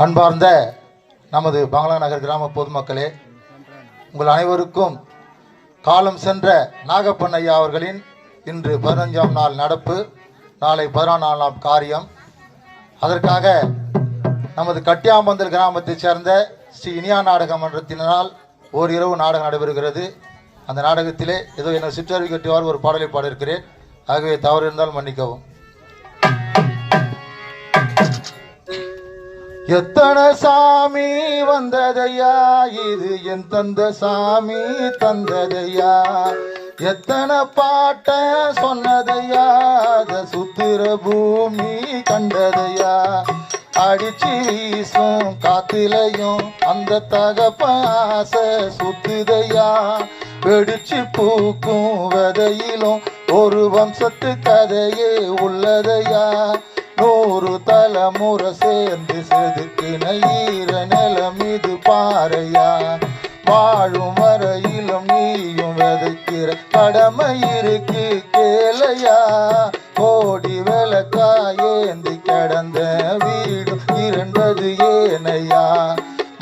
அன்பார்ந்த நமது பங்களா நகர் கிராம பொதுமக்களே உங்கள் அனைவருக்கும் காலம் சென்ற நாகப்பன் ஐயா அவர்களின் இன்று பதினஞ்சாம் நாள் நடப்பு நாளை பதினாலாம் நாள் காரியம். அதற்காக நமது கட்டியாம்பந்தல் கிராமத்தைச் சேர்ந்த ஸ்ரீ இனியா நாடக மன்றத்தினால் ஓரிரவு நாடகம் நடைபெறுகிறது. அந்த நாடகத்திலே ஏதோ என்னை சிற்றறிவு கட்டியவாறு ஒரு பாடலை பாட இருக்கிறேன் ஆகவே தவறு இருந்தால் மன்னிக்கவும். எத்தனை சாமி வந்ததையா? இது என் தந்த சாமி தந்ததையா? எத்தனை பாட்ட சொன்னதையா? அத சுத்திர பூமி கண்டதையா? அடிச்சு வீசும் காத்திலையும் அந்த தகப்பாச சுத்துதையா? வெடிச்சு பூக்கும் விதையிலும் ஒரு வம்சத்து கதையே உள்ளதையா? நூறு தலைமுறை சேர்ந்து செதுக்கின ஈர நிலம் இது பாறையா? வாழும் வரையிலும் நீயும் விதைக்கிற கடமை இருக்கு கேளையா? கோடி விளக்கா ஏந்தி கிடந்த வீடு இரண்டது ஏனையா?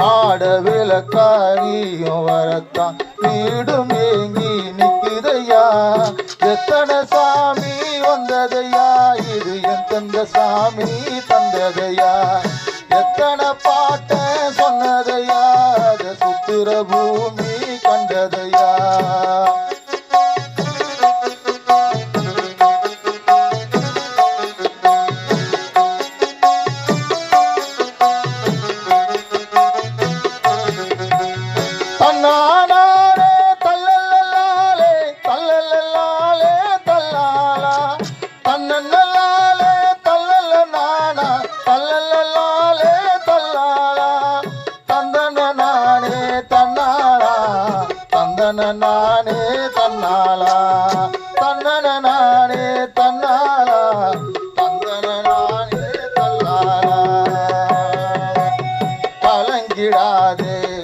ஆட விளக்காரியும் வரத்தான் வீடும் ஏங்கி நிற்கிறையா எத்தனை சாமி தந்ததையா? எத்தனை பாட்ட சொன்னதையா? சுத்திர பூமி கண்டதையா? நானே தன்னாலா தன்னன நானே தன்னாலா தந்தன நானே தன்னாலா கலங்கிடாதே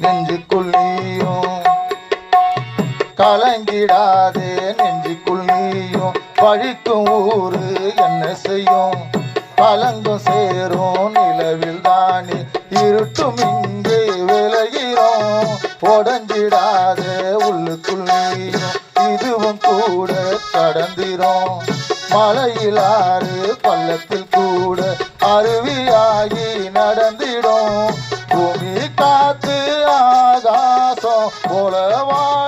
நெஞ்சுக்குள் நீயும். கலங்கிடாதே நெஞ்சுக்குள் நீயும். பழிக்கும் ஊரு என்ன செய்யும்? கலங்கும் சேரும் நிலவில் தானே. இருட்டும் இங்கே விலகிறோம் உடஞ்சிடாதே உள்ளுக்குள் நீயும் இதுவும் கூட கடந்திரும். மலையில் ஆறு பள்ளத்தில் கூட அருவியாகி நடந்திடும். பூமி காத்து ஆகாசம் போலவா